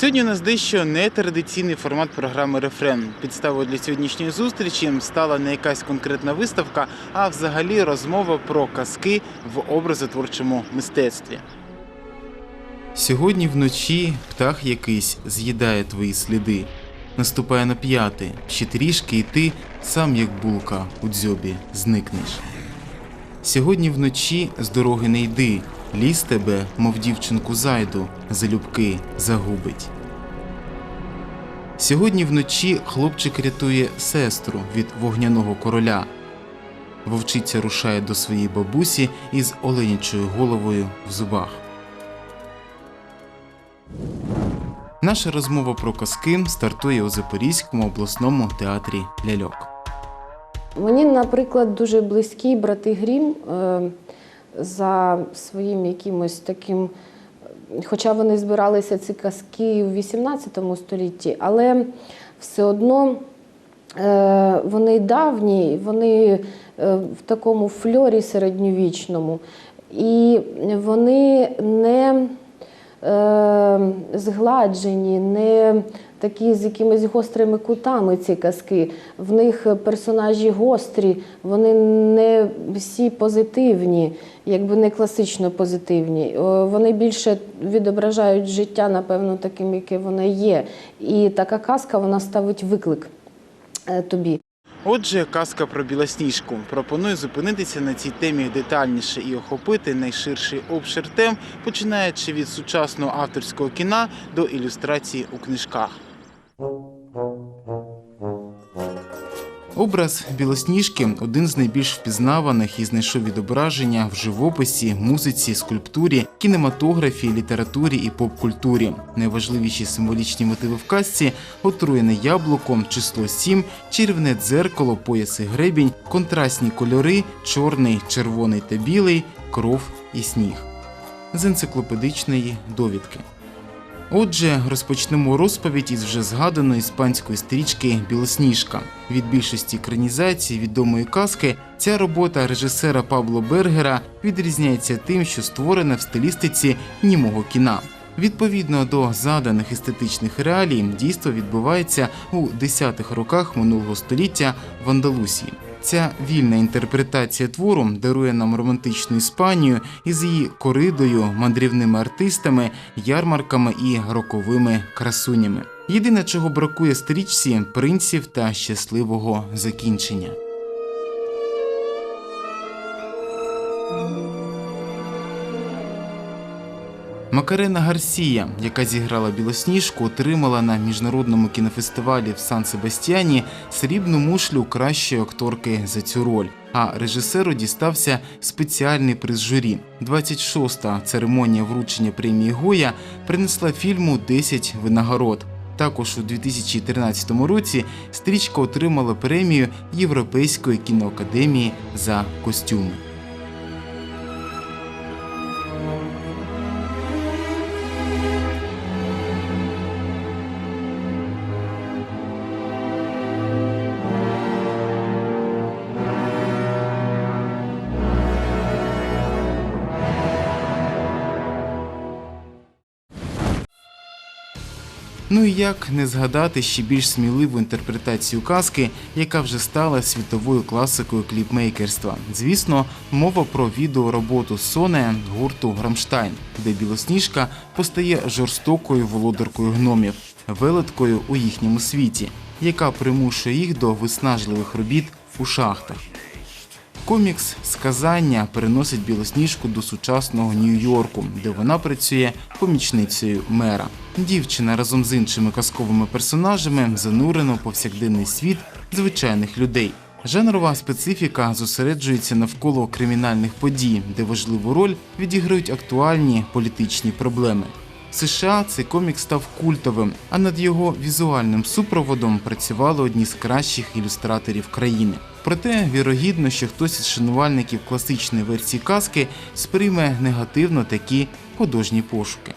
Сьогодні у нас дещо нетрадиційний формат програми Рефрен. Підставою для сьогоднішньої зустрічі стала не якась конкретна виставка, а взагалі розмова про казки в образотворчому мистецтві. Сьогодні вночі птах якийсь з'їдає твої сліди. Наступає на п'яти, ще трішки, і ти сам як булка у дзьобі зникнеш. Сьогодні вночі з дороги не йди, ліс тебе, мов дівчинку зайду, залюбки загубить. Сьогодні вночі хлопчик рятує сестру від вогняного короля. Вовчиця рушає до своєї бабусі із оленячою головою в зубах. Наша розмова про казки стартує у Запорізькому обласному театрі ляльок. Мені, наприклад, дуже близькі брати Грім е, за своїм якимось таким. Хоча вони збиралися ці казки у 18 столітті, але все одно е, вони давні, вони е, в такому фльорі середньовічному, і вони не е, згладжені, не такі з якимись гострими кутами ці казки. В них персонажі гострі, вони не всі позитивні, якби не класично позитивні. Вони більше відображають життя, напевно, таким, яке воно є. І така казка вона ставить виклик е, тобі. Отже, казка про білосніжку. Пропоную зупинитися на цій темі детальніше і охопити найширший обшир тем, починаючи від сучасного авторського кіна до ілюстрації у книжках. Образ білосніжки один з найбільш впізнаваних і знайшов відображення в живописі, музиці, скульптурі, кінематографії, літературі і поп-культурі. Найважливіші символічні мотиви в казці отруєне яблуко, число 7, чарівне дзеркало, пояс і гребінь, контрастні кольори, чорний, червоний та білий, кров і сніг. З енциклопедичної довідки. Отже, розпочнемо розповідь із вже згаданої іспанської стрічки Білосніжка. Від більшості екранізацій відомої казки ця робота режисера Пабло Бергера відрізняється тим, що створена в стилістиці німого кіна. Відповідно до заданих естетичних реалій, дійство відбувається у 10-х роках минулого століття в Андалусії. Ця вільна інтерпретація твору дарує нам романтичну Іспанію із її коридою, мандрівними артистами, ярмарками і роковими красунями. Єдине, чого бракує стрічці принців та щасливого закінчення. Макарена Гарсія, яка зіграла білосніжку, отримала на міжнародному кінофестивалі в Сан-Себастьяні срібну мушлю кращої акторки за цю роль. А режисеру дістався спеціальний приз журі. 26-та церемонія вручення премії Гоя принесла фільму 10 винагород. Також у 2013 році стрічка отримала премію Європейської кіноакадемії за костюми. Ну і як не згадати ще більш сміливу інтерпретацію казки, яка вже стала світовою класикою кліпмейкерства. Звісно, мова про відеороботу Соне гурту Грамштайн, де білосніжка постає жорстокою володаркою гномів, велеткою у їхньому світі, яка примушує їх до виснажливих робіт у шахтах. Комікс сказання переносить білосніжку до сучасного Нью-Йорку, де вона працює помічницею мера. Дівчина разом з іншими казковими персонажами занурена у повсякденний світ звичайних людей. Жанрова специфіка зосереджується навколо кримінальних подій, де важливу роль відіграють актуальні політичні проблеми. США цей комікс став культовим, а над його візуальним супроводом працювали одні з кращих ілюстраторів країни. Проте вірогідно, що хтось із шанувальників класичної версії казки сприйме негативно такі художні пошуки.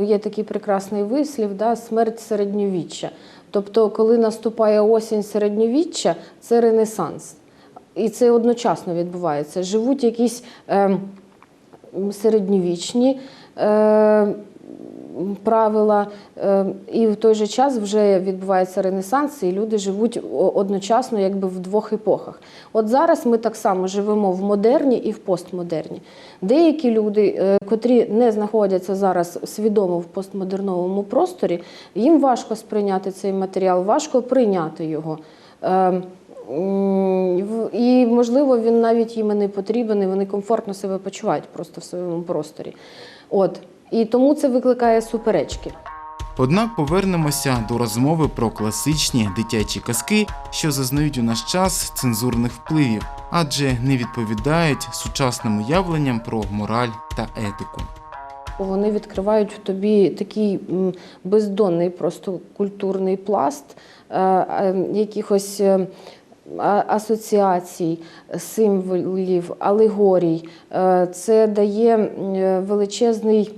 Є такий прекрасний вислів, да, смерть середньовіччя. Тобто, коли наступає осінь середньовіччя, це ренесанс. І це одночасно відбувається. Живуть якісь е, середньовічні, е, правила, е, і в той же час вже відбувається ренесанс, і люди живуть одночасно якби в двох епохах. От зараз ми так само живемо в модерні і в постмодерні. Деякі люди, е, котрі не знаходяться зараз свідомо в постмодерновому просторі, їм важко сприйняти цей матеріал, важко прийняти його. І, можливо, він навіть їм не потрібен, і вони комфортно себе почувають просто в своєму просторі. От. І тому це викликає суперечки. Однак повернемося до розмови про класичні дитячі казки, що зазнають у наш час цензурних впливів, адже не відповідають сучасним уявленням про мораль та етику. Вони відкривають в тобі такий бездонний просто культурний пласт е, е, якихось е, асоціацій, символів, алегорій. Е, Це дає величезний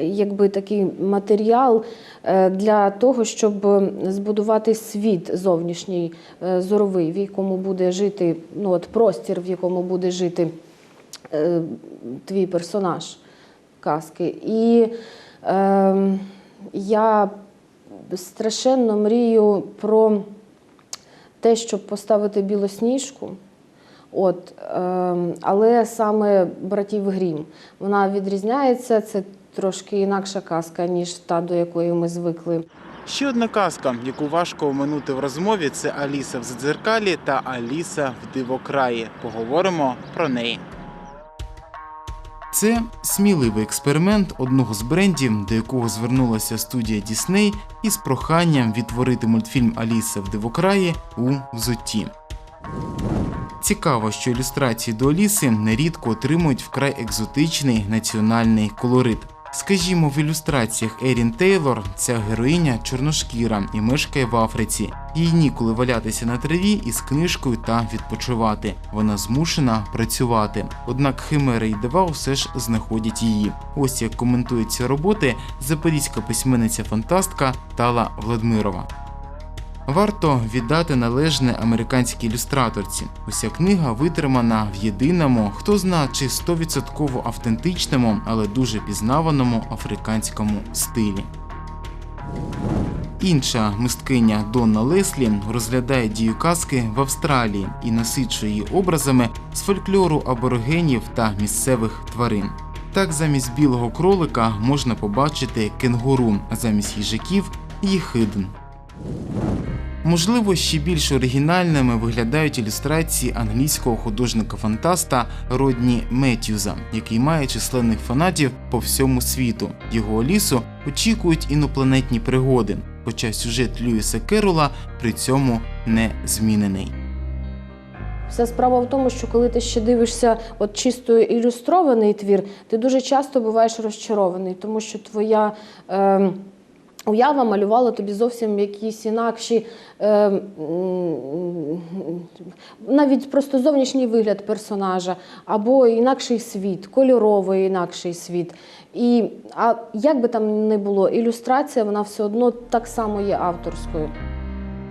якби такий матеріал е, для того, щоб збудувати світ зовнішній е, зоровий, в якому буде жити ну, от простір, в якому буде жити твій персонаж казки. І е, я страшенно мрію про те, щоб поставити білосніжку. От, е, але саме братів Грім. Вона відрізняється, це трошки інакша казка, ніж та, до якої ми звикли. Ще одна казка, яку важко оминути в розмові, це Аліса в Задзеркалі та Аліса в Дивокраї. Поговоримо про неї. Це сміливий експеримент одного з брендів, до якого звернулася студія Дісней із проханням відтворити мультфільм Аліса в Дивокраї у взутті. Цікаво, що ілюстрації до Аліси нерідко отримують вкрай екзотичний національний колорит. Скажімо, в ілюстраціях Ерін Тейлор ця героїня чорношкіра і мешкає в Африці. Їй ніколи валятися на траві із книжкою та відпочивати. Вона змушена працювати. Однак химери і дива все ж знаходять її. Ось як коментує ці роботи запорізька письменниця-фантастка Тала Владмирова. Варто віддати належне американській ілюстраторці. Уся книга витримана в єдиному, хто зна чи 100% автентичному, але дуже пізнаваному африканському стилі. Інша мисткиня Донна Леслі розглядає дію казки в Австралії і насичує її образами з фольклору аборигенів та місцевих тварин. Так, замість білого кролика можна побачити кенгуру, а замість їжаків їхидн. Можливо, ще більш оригінальними виглядають ілюстрації англійського художника-фантаста Родні Меттьюза, який має численних фанатів по всьому світу. Його Алісу очікують інопланетні пригоди, хоча сюжет Льюіса Керрола при цьому не змінений. Вся справа в тому, що коли ти ще дивишся от чисто ілюстрований твір, ти дуже часто буваєш розчарований, тому що твоя е, уява малювала тобі зовсім якісь інакші, е, навіть просто зовнішній вигляд персонажа, або інакший світ, кольоровий інакший світ. І, а як би там не було, ілюстрація вона все одно так само є авторською.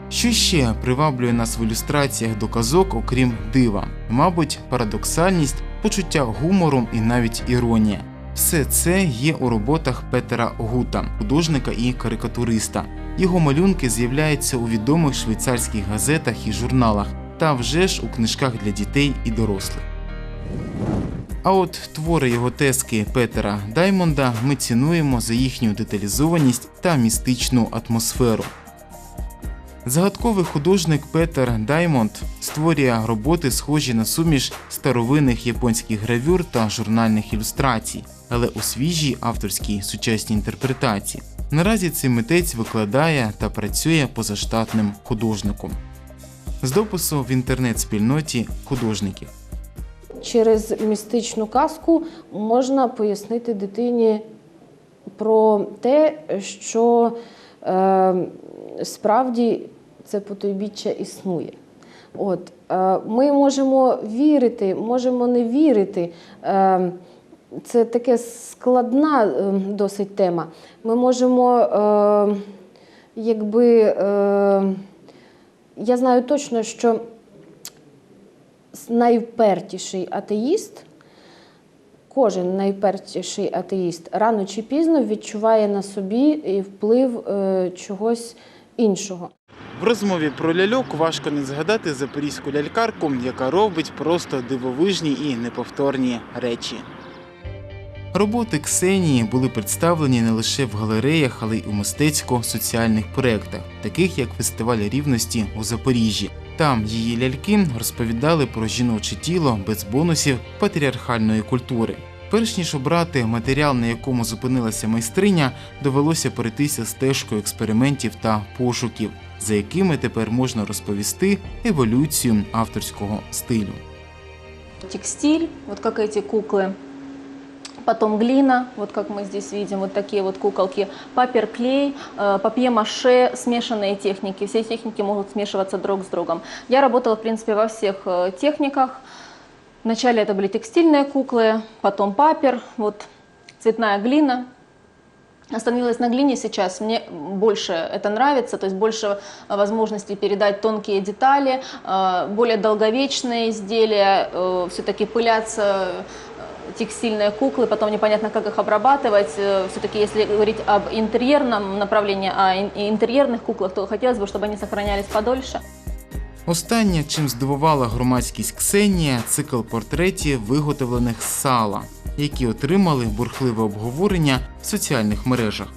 Що ще приваблює нас в ілюстраціях до казок, окрім дива? Мабуть, парадоксальність, почуття гумору і навіть іронія. Все це є у роботах Петера Гута, художника і карикатуриста. Його малюнки з'являються у відомих швейцарських газетах і журналах, та вже ж у книжках для дітей і дорослих. А от твори його тески Петера Даймонда ми цінуємо за їхню деталізованість та містичну атмосферу. Загадковий художник Петер Даймонд створює роботи, схожі на суміш старовинних японських гравюр та журнальних ілюстрацій, але у свіжій авторській сучасній інтерпретації. Наразі цей митець викладає та працює позаштатним художником. З допису в інтернет-спільноті художників. через містичну казку можна пояснити дитині про те, що е, справді це потойбіччя існує. От, е, ми можемо вірити, можемо не вірити. Е, це таке складна е, досить тема. Ми можемо, е, якби, е, я знаю точно, що найвпертіший атеїст, кожен найперший атеїст рано чи пізно відчуває на собі вплив чогось іншого. В розмові про ляльок важко не згадати запорізьку лялькарку, яка робить просто дивовижні і неповторні речі. Роботи Ксенії були представлені не лише в галереях, але й у мистецько-соціальних проєктах, таких як фестиваль рівності у Запоріжжі. Там її ляльки розповідали про жіноче тіло без бонусів патріархальної культури. Перш ніж обрати матеріал, на якому зупинилася майстриня, довелося перейтися стежкою експериментів та пошуків, за якими тепер можна розповісти еволюцію авторського стилю. текстиль, вот как эти куклы. Потом глина, вот как мы здесь видим, вот такие вот куколки. Папер, клей, э, папье-маше, смешанные техники. Все техники могут смешиваться друг с другом. Я работала, в принципе, во всех э, техниках. Вначале это были текстильные куклы, потом папер, вот цветная глина, Остановилась на глине сейчас, мне больше это нравится, то есть больше э, возможностей передать тонкие детали, более долговечные изделия, все-таки пылятся э, текстильные куклы, потом непонятно, как их обрабатывать. Все-таки, если говорить об интерьерном направлении, о ин- интерьерных куклах, то хотелось бы, чтобы они сохранялись подольше. Останнє, чим здивувала громадськість Ксенія, цикл портретів, виготовлених з сала, які отримали бурхливе обговорення в соціальних мережах.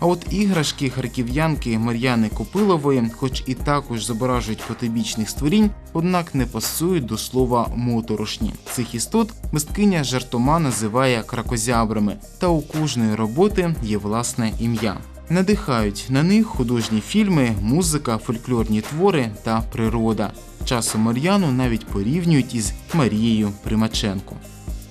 А от іграшки харків'янки Мар'яни Копилової, хоч і також зображують потойбічних створінь, однак не пасують до слова моторошні. Цих істот мисткиня жартома називає кракозябрами, та у кожної роботи є власне ім'я. Надихають на них художні фільми, музика, фольклорні твори та природа. Часом Мар'яну навіть порівнюють із Марією Примаченко.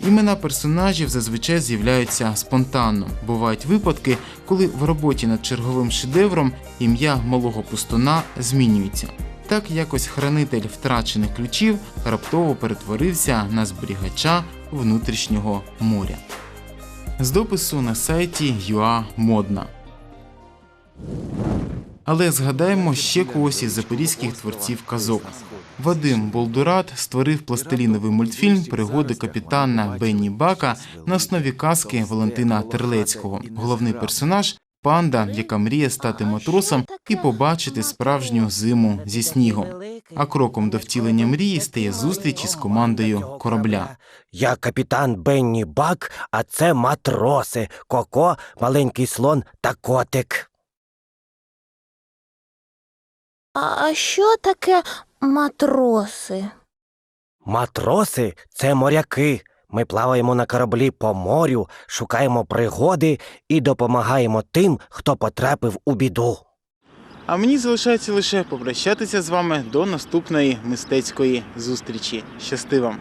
Імена персонажів зазвичай з'являються спонтанно. Бувають випадки, коли в роботі над черговим шедевром ім'я малого пустуна змінюється. Так якось хранитель втрачених ключів раптово перетворився на зберігача внутрішнього моря. З допису на сайті UA Модна. Але згадаємо ще когось із запорізьких творців казок. Вадим Болдурат створив пластиліновий мультфільм Пригоди капітана Бенні Бака на основі казки Валентина Терлецького. Головний персонаж панда, яка мріє стати матросом і побачити справжню зиму зі снігом. А кроком до втілення мрії стає зустріч із командою корабля. Я капітан Бенні Бак, а це матроси Коко, маленький слон та котик. А що таке матроси? Матроси це моряки. Ми плаваємо на кораблі по морю, шукаємо пригоди і допомагаємо тим, хто потрапив у біду. А мені залишається лише попрощатися з вами до наступної мистецької зустрічі. Щасти вам!